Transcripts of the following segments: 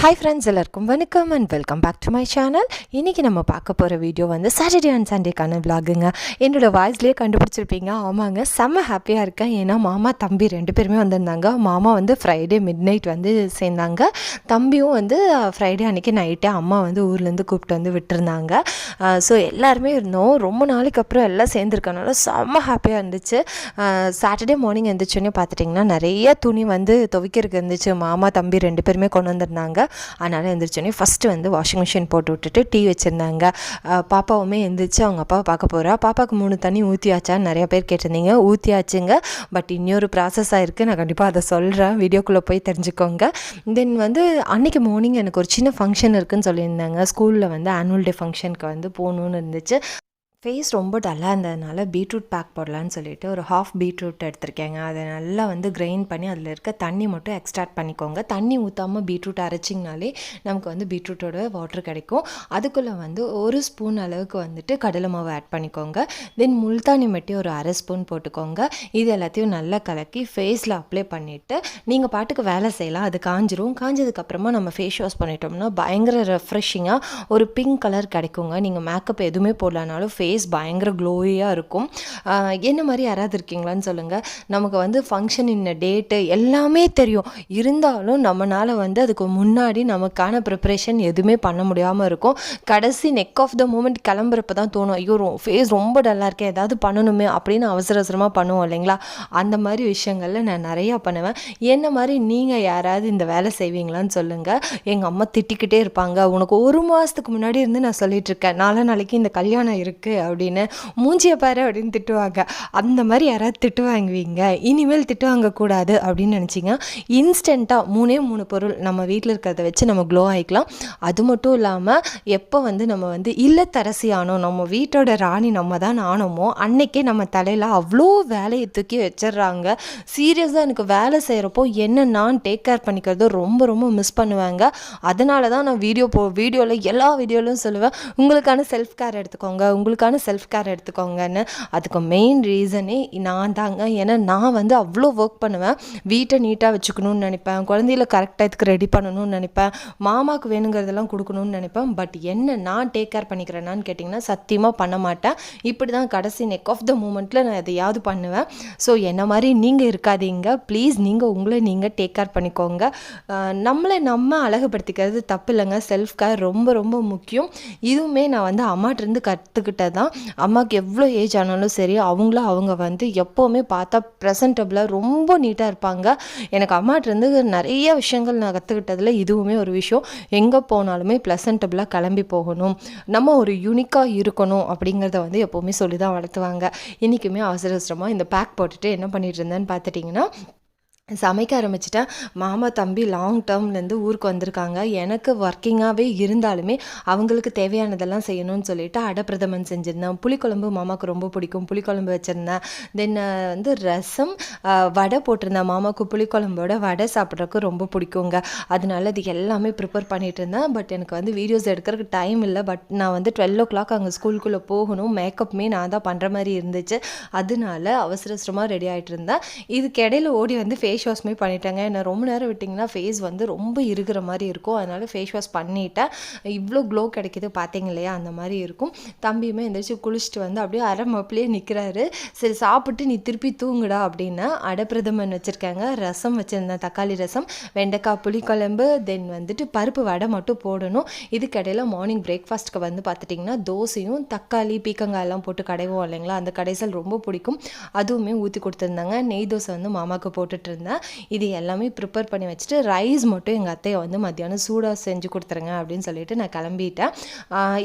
Hi friends எல்லாருக்கும் வணக்கம் and welcome back to my channel இன்றைக்கி நம்ம பார்க்க போகிற வீடியோ வந்து சாட்டர்டே அண்ட் சண்டேக்கான விலாகுங்க என்னோடய வாய்ஸ்லேயே கண்டுபிடிச்சிருப்பீங்க. ஆமாங்க செம்ம ஹாப்பியாக இருக்கேன். ஏன்னா மாமா தம்பி ரெண்டு பேருமே வந்திருந்தாங்க. மாமா வந்து ஃப்ரைடே மிட் நைட் வந்து சேர்ந்தாங்க. தம்பியும் வந்து ஃப்ரைடே அன்றைக்கி நைட்டே அம்மா வந்து ஊர்லேருந்து கூப்பிட்டு வந்து விட்டுருந்தாங்க. ஸோ எல்லாருமே இருந்தோம். ரொம்ப நாளைக்கு அப்புறம் எல்லாம் சேர்ந்துருக்கனால செம்ம ஹாப்பியாக இருந்துச்சு. சாட்டர்டே மார்னிங் எழுந்திரிச்சோன்னே பார்த்துட்டிங்கன்னா நிறைய துணி வந்து துவைக்கிறதுக்கு இருந்துச்சு. மாமா தம்பி ரெண்டு பேருமே கொண்டு வந்திருந்தாங்க. அதனால் எழுந்திரிச்சோன்னே ஃபஸ்ட்டு வந்து வாஷிங் மிஷின் போட்டு விட்டுட்டு டீ வச்சுருந்தாங்க. பாப்பாவுமே எழுந்திரிச்சு அவங்க அப்பாவை பார்க்க போகிறா பாப்பாவுக்கு மூணு தண்ணி ஊற்றியாச்சான்னு நிறைய பேர் கேட்டிருந்தீங்க. ஊற்றியாச்சுங்க பட் இன்னொரு ப்ராசஸாக இருக்குது நான் கண்டிப்பாக அதை சொல்கிறேன் வீடியோக்குள்ளே போய் தெரிஞ்சுக்கோங்க. தென் வந்து அன்றைக்கி மார்னிங் எனக்கு ஒரு சின்ன ஃபங்க்ஷன் இருக்குதுன்னு சொல்லியிருந்தாங்க. ஸ்கூலில் வந்து ஆனுவல் டே ஃபங்க்ஷனுக்கு வந்து போகணுன்னு இருந்துச்சு. ஃபேஸ் ரொம்ப டல்லாக இருந்ததுனால பீட்ரூட் பேக் போடலான்னு சொல்லிட்டு ஒரு ஹாஃப் பீட்ரூட் எடுத்திருக்கேங்க. அதை நல்லா வந்து கிரைண்ட் பண்ணி அதில் இருக்க தண்ணி மட்டும் எக்ஸ்ட்ராக்ட் பண்ணிக்கோங்க. தண்ணி ஊற்றாமல் பீட்ரூட் அரைச்சிங்கனாலே நமக்கு வந்து பீட்ரூட்டோட வாட்டர் கிடைக்கும். அதுக்குள்ளே வந்து ஒரு ஸ்பூன் அளவுக்கு வந்துட்டு கடலை மாவு ஆட் பண்ணிக்கோங்க. தென் முல்தானி மெட்டி ஒரு அரை ஸ்பூன் போட்டுக்கோங்க. இது எல்லாத்தையும் நல்லா கலக்கி ஃபேஸில் அப்ளை பண்ணிவிட்டு நீங்கள் பாட்டுக்கு வேலை செய்யலாம். அது காஞ்சிரும். காஞ்சதுக்கப்புறமா நம்ம ஃபேஸ் வாஷ் பண்ணிட்டோம்னா பயங்கர ரெஃப்ரெஷிங்காக ஒரு பிங்க் கலர் கிடைக்குங்க. நீங்கள் மேக்கப் எதுவுமே போடலனாலும் ஃபேஸ் ஃபேஸ் பயங்கர க்ளோவியாக இருக்கும். என்ன மாதிரி யாராவது இருக்கீங்களான்னு சொல்லுங்கள் நமக்கு வந்து ஃபங்க்ஷன் இன்ன டேட்டு எல்லாமே தெரியும். இருந்தாலும் நம்மளால் வந்து அதுக்கு முன்னாடி நமக்கான ப்ரிப்ரேஷன் எதுவுமே பண்ண முடியாமல் இருக்கும். கடைசி நெக் ஆஃப் த மூமெண்ட் கிளம்புறப்ப தான் தோணும். ஐயோ ஃபேஸ் ரொம்ப டல்லாக இருக்கேன் ஏதாவது பண்ணணுமே அப்படின்னு அவசர அவசரமாக பண்ணுவோம் இல்லைங்களா? அந்த மாதிரி விஷயங்களில் நான் நிறையா பண்ணுவேன். என்ன மாதிரி நீங்கள் யாராவது இந்த வேலை செய்வீங்களான்னு சொல்லுங்கள் எங்கள் அம்மா திட்டிக்கிட்டே இருப்பாங்க. உனக்கு ஒரு மாதத்துக்கு முன்னாடி இருந்து நான் சொல்லிகிட்ருக்கேன் இருக்கேன். நாளைக்கு இந்த கல்யாணம் இருக்குது அப்படின்னு மூஞ்சியை பாரு அப்படின்னு திட்டுவாங்க. அந்த மாதிரி யாராவது திட்டு வாங்குவீங்க. இனிமேல் திட்டு வாங்கக்கூடாது அப்படின்னு நினச்சிங்க இன்ஸ்டண்ட்டாக மூணே மூணு பொருள் நம்ம வீட்டில் இருக்கிறத வச்சு நம்ம க்ளோ ஆகிக்கலாம் அது மட்டும் இல்லாமல் எப்போ வந்து நம்ம வந்து இல்லத்தரசி ஆனோம் நம்ம வீட்டோட ராணி நம்ம தான் ஆனோமோ அன்னைக்கே நம்ம தலையில் அவ்வளோ வேலையை தூக்கி வச்சிடுறாங்க. சீரியஸாக எனக்கு வேலை செய்கிறப்போ என்ன நான் டேக் கேர் பண்ணிக்கிறது ரொம்ப ரொம்ப மிஸ் பண்ணுவாங்க. அதனால தான் நான் வீடியோ போ வீடியோவில் எல்லா வீடியோலையும் சொல்லுவேன். உங்களுக்கான செல்ஃப் கேர் எடுத்துக்கோங்க. உங்களுக்கான செல்ஃப் கேர் எடுத்துக்கோங்கன்னு. அதுக்கு மெயின் ரீசனே நான் தாங்க. ஏன்னா நான் வந்து அவ்வளோ ஒர்க் பண்ணுவேன். வீட்டை நீட்டாக வச்சுக்கணும்னு நினைப்பேன். குழந்தையில கரெக்டாக ரெடி பண்ணணும்னு நினைப்பேன். மாமாவுக்கு வேணுங்கிறதெல்லாம் கொடுக்கணும்னு நினைப்பேன். பட் என்ன நான் டேக் கேர் பண்ணிக்கிறேனான்னு கேட்டிங்கன்னா சத்தியமாக பண்ண மாட்டேன். இப்படி தான் கடைசி நெக் ஆஃப் த மூமெண்ட்டில் நான் எதையாவது பண்ணுவேன். ஸோ என்ன மாதிரி நீங்கள் இருக்காதீங்க. ப்ளீஸ் நீங்கள் உங்களை நீங்கள் டேக் கேர் பண்ணிக்கோங்க. நம்மளை நம்ம அழகுபடுத்திக்கிறது தப்பு இல்லைங்க செல்ஃப் கேர் ரொம்ப ரொம்ப முக்கியம். இதுவுமே நான் வந்து அம்மாட்டிருந்து கற்றுக்கிட்டது தான். அம்மாவுக்கு எவ்வளோ ஏஜ் ஆனாலும் சரி அவங்கள அவங்க வந்து எப்போவுமே பார்த்தா ப்ரெசன்டபுளாக ரொம்ப நீட்டாக இருப்பாங்க. எனக்கு அம்மாட்டிருந்து நிறைய விஷயங்கள் நான் கற்றுக்கிட்டதில் இதுவுமே ஒரு விஷயம். எங்கே போனாலுமே ப்ளசன்டபுளாக கிளம்பி போகணும். நம்ம ஒரு யூனிக்காக இருக்கணும் அப்படிங்கிறத வந்து எப்போவுமே சொல்லி தான் வளர்த்துவாங்க. இன்றைக்குமே அவசர அவசரமாக இந்த பேக் போட்டுட்டு என்ன பண்ணிட்டு இருந்தேன்னு பார்த்துட்டிங்கன்னா சமைக்க ஆரம்பிச்சிட்டேன். மாமா தம்பி லாங் டேர்ம்லேருந்து ஊருக்கு வந்திருக்காங்க. எனக்கு ஒர்க்கிங்காகவே இருந்தாலுமே அவங்களுக்கு தேவையானதெல்லாம் செய்யணும்னு சொல்லிட்டு அடப்பிரதமன் செஞ்சுருந்தேன். புளிக்குழம்பு மாமாவுக்கு ரொம்ப பிடிக்கும். புளிக்குழம்பு வச்சுருந்தேன். தென் வந்து ரசம் வடை போட்டிருந்தேன். மாமாவுக்கு புளிக்குழம்போட வடை சாப்பிட்றதுக்கு ரொம்ப பிடிக்குங்க. அதனால இது எல்லாமே ப்ரிப்பேர் பண்ணிட்டு இருந்தேன். பட் எனக்கு வந்து வீடியோஸ் எடுக்கிறதுக்கு டைம் இல்லை. பட் நான் வந்து டுவெல் ஓ கிளாக் அங்கே ஸ்கூலுக்குள்ளே போகணும். மேக்கப்புமே நான் தான் பண்ணுற மாதிரி இருந்துச்சு. அதனால அவசர அவசரமாக ரெடி ஆகிட்டு இருந்தேன். இதுக்கு இடையில ஓடி வந்து ஃபேஸ் ஃபேஸ் வாஷ்மே பண்ணிட்டேங்க. என்ன ரொம்ப நேரம் விட்டிங்கன்னா ஃபேஸ் வந்து ரொம்ப இருக்கிற மாதிரி இருக்கும். அதனால ஃபேஸ் வாஷ் பண்ணிட்டேன். இவ்வளோ க்ளோ கிடைக்கிது பார்த்தீங்க இல்லையா? அந்த மாதிரி இருக்கும். தம்பியுமே எந்திரிச்சு குளிச்சுட்டு வந்து அப்படியே அரை மப்பிலே நிற்கிறாரு சரி சாப்பிட்டு நீ திருப்பி தூங்குடா அப்படின்னு அடப்பிரதமன் வச்சுருக்காங்க. ரசம் வச்சுருந்தேன் தக்காளி ரசம் வெண்டைக்காய் புளிக்குழம்பு தென் வந்துட்டு பருப்பு வடை மட்டும் போடணும். இதுக்கடையில் மார்னிங் பிரேக்ஃபாஸ்ட்டுக்கு வந்து பார்த்துட்டிங்கன்னா தோசையும் தக்காளி பீக்கங்காய் எல்லாம் போட்டு கடைவோம் இல்லைங்களா? அந்த கடைசல் ரொம்ப பிடிக்கும். அதுவுமே ஊற்றி கொடுத்துருந்தாங்க. நெய் தோசை வந்து மாமாவுக்கு போட்டுட்டு இருந்தேன். இது எல்லாமே ப்ரிப்பேர் பண்ணி வச்சுட்டு ரைஸ் மட்டும் எங்கள் அத்தையை வந்து மத்தியானம் சூடாக செஞ்சு கொடுத்துருங்க அப்படின்னு சொல்லிட்டு நான் கிளம்பிட்டேன்.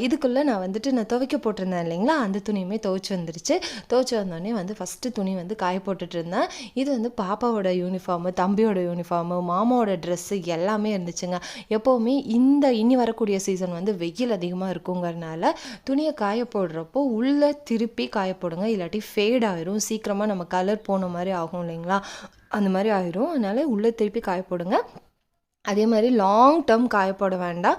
இதுக்குள்ளே நான் வந்துட்டு நான் துவைக்க போட்டிருந்தேன் இல்லைங்களா? அந்த துணியுமே துவைச்சி வந்துருச்சு. துவைச்சி வந்தோடனே வந்து ஃபஸ்ட்டு துணி வந்து காய போட்டுட்டு இருந்தேன். இது வந்து பாப்பாவோட யூனிஃபார்மு தம்பியோட யூனிஃபார்மு மாமாவோட ட்ரெஸ்ஸு எல்லாமே இருந்துச்சுங்க. எப்போவுமே இந்த இனி வரக்கூடிய சீசன் வந்து வெயில் அதிகமாக இருக்குங்கிறனால துணியை காய போடுறப்போ உள்ளே திருப்பி காய போடுங்க. இல்லாட்டி ஃபேட் ஆயிரும். சீக்கிரமாக நம்ம கலர் போன மாதிரி ஆகும் இல்லைங்களா? அந்த மாதிரி ஆயிரும். அதனால உள்ளே திருப்பி காய போடுங்க. அதே மாதிரி லாங் டேர்ம் காய போட வேண்டாம்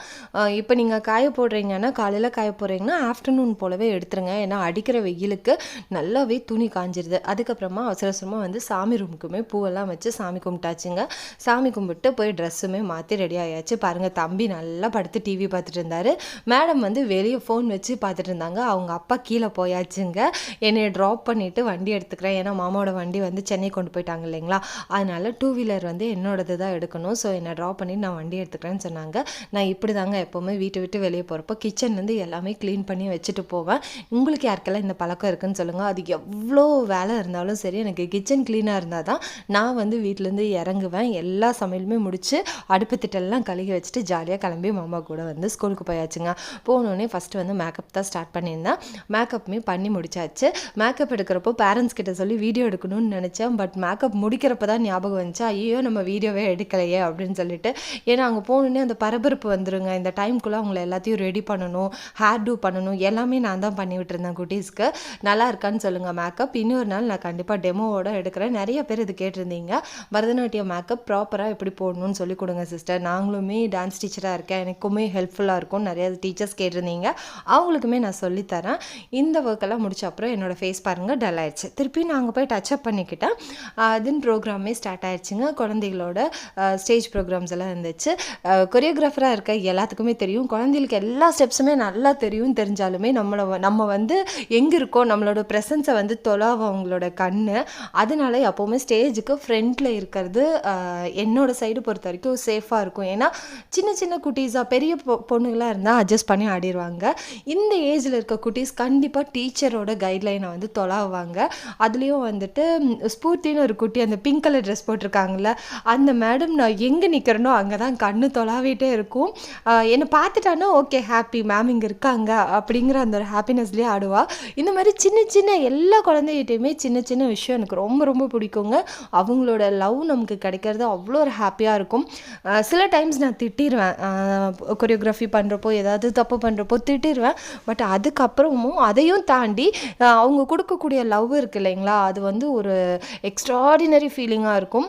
இப்போ நீங்கள் காய போடுறீங்கன்னா காலையில் காய போடுறீங்கன்னா ஆஃப்டர்நூன் போலவே எடுத்துருங்க. ஏன்னா அடிக்கிற வெயிலுக்கு நல்லாவே துணி காஞ்சிருது. அதுக்கப்புறமா அவசர அவசரமாக வந்து சாமி ரூமுக்குமே பூவெல்லாம் வச்சு சாமி கும்பிட்டாச்சுங்க. சாமி கும்பிட்டு போய் ட்ரெஸ்ஸுமே மாற்றி ரெடி ஆயாச்சு. பாருங்கள் தம்பி நல்லா படுத்து டிவி பார்த்துட்டு இருந்தார். மேடம் வந்து வெளியே ஃபோன் வச்சு பார்த்துட்டு இருந்தாங்க. அவங்க அப்பா கீழே போயாச்சுங்க. என்னை ட்ராப் பண்ணிவிட்டு வண்டி எடுத்துக்கிறேன். ஏன்னா மாமாவோட வண்டி வந்து சென்னை கொண்டு போயிட்டாங்க இல்லைங்களா? அதனால் டூ வீலர் வந்து என்னோடது தான் எடுக்கணும். ஸோ என்னை ட்ராப் பண்ணி நான் வண்டி எடுத்துக்கிறேன்னு சொன்னாங்க. நான் இப்படி தாங்க எப்போவுமே வீட்டை விட்டு வெளியே போகிறப்போ கிச்சன்லேருந்து எல்லாமே க்ளீன் பண்ணி வச்சுட்டு போவேன். உங்களுக்கு யாருக்கெல்லாம் இந்த பழக்கம் இருக்குன்னு சொல்லுங்கள் அது எவ்வளோ வேலை இருந்தாலும் சரி எனக்கு கிச்சன் க்ளீனாக இருந்தால் தான் நான் வந்து வீட்டிலேருந்து இறங்குவேன். எல்லா சமையலுமே முடித்து அடுப்பு திட்டெல்லாம் கழுகி வச்சுட்டு ஜாலியாக கிளம்பி மாமா கூட வந்து ஸ்கூலுக்கு போயாச்சுங்க. போனோடனே ஃபஸ்ட்டு வந்து மேக்கப் தான் ஸ்டார்ட் பண்ணியிருந்தேன். மேக்கப்புமே பண்ணி முடிச்சாச்சு. மேக்கப் எடுக்கிறப்போ பேரண்ட்ஸ் கிட்ட சொல்லி வீடியோ எடுக்கணும்னு நினச்சேன். பட் மேக்கப் முடிக்கிறப்ப தான் ஞாபகம் வந்துச்சு. ஐயோ நம்ம வீடியோவே எடுக்கலையே அப்படின்னு சொல்லிட்டு ஏன்னா அங்கே போகணுன்னே அந்த பரபரப்பு வந்துருங்க. இந்த டைம்குள்ளே அவங்கள எல்லாத்தையும் ரெடி பண்ணணும் ஹேர் டூ பண்ணணும் எல்லாமே நான் தான் பண்ணிவிட்டு இருந்தேன் குட்டீஸ்க்கு. நல்லா இருக்கான்னு சொல்லுங்கள் மேக்கப் இன்னொரு நாள் நான் கண்டிப்பாக டெமோவோட எடுக்கிறேன். நிறைய பேர் இது கேட்டிருந்தீங்க. பரதநாட்டியம் மேக்கப் ப்ராப்பராக எப்படி போடணும்னு சொல்லி கொடுங்க சிஸ்டர் நாங்களுமே டான்ஸ் டீச்சராக இருக்கேன். எனக்குமே ஹெல்ப்ஃபுல்லாக இருக்கும் நிறைய டீச்சர்ஸ் கேட்டிருந்தீங்க. அவங்களுக்குமே நான் சொல்லித்தரேன் இந்த ஒர்க்கெல்லாம் முடிச்ச அப்புறம் என்னோடய ஃபேஸ் பாருங்கள் டல் ஆயிடுச்சு. திருப்பி நான் போய் டச்சப் பண்ணிக்கிட்டேன். தென் ப்ரோக்ராமே ஸ்டார்ட் ஆயிடுச்சுங்க. குழந்தைகளோட ஸ்டேஜ் ப்ரோக்ராம்ஸ் எல்லாம் இருந்துச்சு. கொரியோகிராஃபராக இருக்க எல்லாத்துக்குமே தெரியும். குழந்தைகளுக்கு எல்லா ஸ்டெப்ஸுமே நல்லா தெரியும் தெரிஞ்சாலுமே நம்மளை நம்ம வந்து எங்கே இருக்கோம் நம்மளோட ப்ரெசன்ஸை வந்து தொலாவும் அவங்களோட கண் அதனால எப்போவுமே ஸ்டேஜுக்கு ஃப்ரண்ட்டில் இருக்கிறது என்னோடய என்னோட சைடு பொறுத்த வரைக்கும் சேஃபாக இருக்கும். ஏன்னா சின்ன சின்ன குட்டீஸாக பெரிய பொ பொண்ணுங்களாக இருந்தால் அட்ஜஸ்ட் பண்ணி ஆடிடுவாங்க இந்த ஏஜில் இருக்க குட்டீஸ் கண்டிப்பாக டீச்சரோட கைட்லைனை வந்து தொலாவாங்க அதுலேயும் வந்துட்டு ஸ்பூர்த்தின்னு ஒரு குட்டி அந்த பிங்க் கலர் ட்ரெஸ் போட்டிருக்காங்கள அந்த மேடம் நான் எங்கே நிற்கிறேன்னு நிற்கிறேனோ அங்கே தான் கண்ணு தொலாவிட்டே இருக்கும். என்னை பார்த்துட்டானோ ஓகே ஹாப்பி மேம் இங்கே இருக்காங்க. அப்படிங்கிற அந்த ஒரு ஹாப்பினஸ்லேயே ஆடுவாள் இந்த மாதிரி சின்ன சின்ன எல்லா குழந்தைகிட்டையுமே சின்ன சின்ன விஷயம் எனக்கு ரொம்ப ரொம்ப பிடிக்குங்க. அவங்களோட லவ் நமக்கு கிடைக்கிறது அவ்வளோ ஒரு ஹாப்பியாக இருக்கும். சில டைம்ஸ் நான் திட்டிடுவேன் கொரியோகிராஃபி பண்ணுறப்போ ஏதாவது தப்பு பண்ணுறப்போ திட்டிடுவேன் பட் அதுக்கப்புறமும் அதையும் தாண்டி அவங்க கொடுக்கக்கூடிய லவ் இருக்கு இல்லைங்களா அது வந்து ஒரு எக்ஸ்ட்ராடினரி ஃபீலிங்காக இருக்கும்.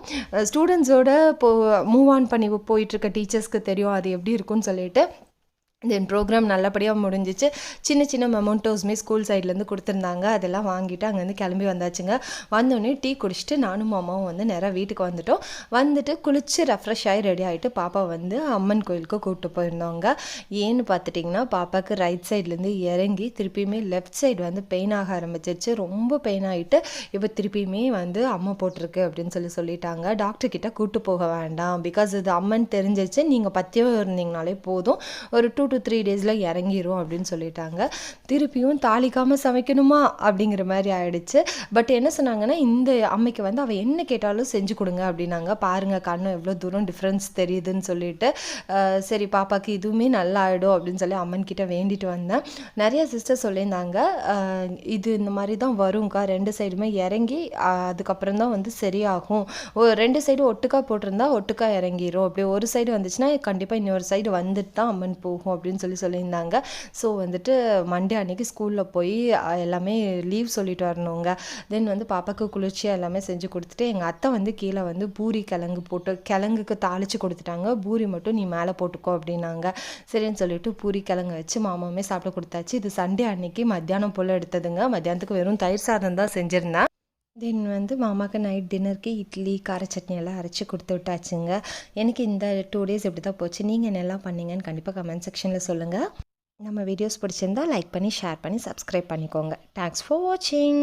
ஸ்டூடெண்ட்ஸோட இப்போ மூவ் ஆன் பண்ணி போயிட்டுருக்க டீச்சர்ஸ்க்கு தெரியும் அது எப்படி இருக்கும்னு சொல்லிட்டு தென் ப்ரோக்ராம் நல்லபடியாக முடிஞ்சிச்சு. சின்ன சின்ன மெமோட்டோஸ்மே ஸ்கூல் சைட்லேருந்து கொடுத்துருந்தாங்க. அதெல்லாம் வாங்கிட்டு அங்கேருந்து கிளம்பி வந்தாச்சுங்க. வந்தோடனே டீ குடிச்சிட்டு நானும் மாமாவும் வந்து நேராக வீட்டுக்கு வந்துட்டோம். வந்துட்டு குளித்து ரெஃப்ரெஷ் ஆகி ரெடி ஆகிட்டு பாப்பா வந்து அம்மன் கோயிலுக்கு கூப்பிட்டு போயிருந்தோங்க. ஏன்னு பார்த்துட்டிங்கன்னா பாப்பாவுக்கு ரைட் சைட்லேருந்து இறங்கி திருப்பியுமே லெஃப்ட் சைடு வந்து பெயின் ஆக ஆரம்பிச்சிருச்சு. ரொம்ப பெயின் ஆகிட்டு இப்போ திருப்பியுமே வந்து அம்மா போட்டிருக்கு அப்படின்னு சொல்லி சொல்லிட்டாங்க. டாக்டர் கிட்ட கூப்பிட்டு போக வேண்டாம். பிகாஸ் இது அம்மன் தெரிஞ்சிருச்சு. நீங்கள் பத்தியம் இருந்தீங்கனாலே போதும். ஒரு டூ டு த்ரீ டேஸில் இறங்கிரும் அப்படின்னு சொல்லிட்டாங்க. திருப்பியும் தாளிக்காமல் சமைக்கணுமா? அப்படிங்கிற மாதிரி ஆயிடுச்சு. பட் என்ன சொன்னாங்கன்னா இந்த அம்மைக்கு வந்து அவள் என்ன கேட்டாலும் செஞ்சு கொடுங்க அப்படின்னாங்க. பாருங்கள் கண்ணும் எவ்வளோ தூரம் டிஃப்ரென்ஸ் தெரியுதுன்னு சொல்லிட்டு சரி பாப்பாக்கு இதுவுமே நல்லா ஆகிடும் அப்படின்னு சொல்லி அம்மன் கிட்ட வேண்டிட்டு வந்தேன். நிறைய சிஸ்டர் சொல்லியிருந்தாங்க. இது இந்த மாதிரி தான் வரும்க்கா. ரெண்டு சைடுமே இறங்கி அதுக்கப்புறம் தான் வந்து சரியாகும். ஓ ரெண்டு சைடு ஒட்டுக்கா போட்டிருந்தா ஒட்டுக்கா இறங்கிரும். அப்படி ஒரு சைடு வந்துச்சுன்னா கண்டிப்பாக இன்னொரு சைடு வந்துட்டு தான் அம்மன் போகும் அப்படின்னு சொல்லி சொல்லியிருந்தாங்க. ஸோ வந்துட்டு மண்டே அன்னைக்கு ஸ்கூலில் போய் எல்லாமே லீவ் சொல்லிட்டு வரணுங்க. தென் வந்து பாப்பாவுக்கு குளிர்ச்சியாக எல்லாமே செஞ்சு கொடுத்துட்டு எங்கள் அத்தை வந்து கீழே வந்து பூரி கிழங்கு போட்டு கிழங்குக்கு தாளித்து கொடுத்துட்டாங்க. பூரி மட்டும் நீ மேலே போட்டுக்கோ அப்படின்னாங்க. சரின்னு சொல்லிட்டு பூரி கிழங்கு வச்சு மாமாவுமே சாப்பிட கொடுத்தாச்சு. இது சண்டே அன்னைக்கு மத்தியானம் போல் எடுத்ததுங்க. மத்தியானத்துக்கு வெறும் தயிர் சாதம் தான் செஞ்சுருந்தேன். தென் வந்து மாமாவுக்கு நைட் டின்னருக்கு இட்லி கார சட்னி எல்லாம் அரைச்சி கொடுத்து விட்டாச்சுங்க. எனக்கு இந்த டூ டேஸ் இப்படி தான் போச்சு. நீங்கள் என்னெல்லாம் பண்ணீங்கன்னு கண்டிப்பாக கமெண்ட் செக்ஷனில் சொல்லுங்கள் நம்ம வீடியோஸ் பிடிச்சிருந்தா லைக் பண்ணி ஷேர் பண்ணி சப்ஸ்கிரைப் பண்ணிக்கோங்க. தேங்க்ஸ் ஃபார் வாட்சிங்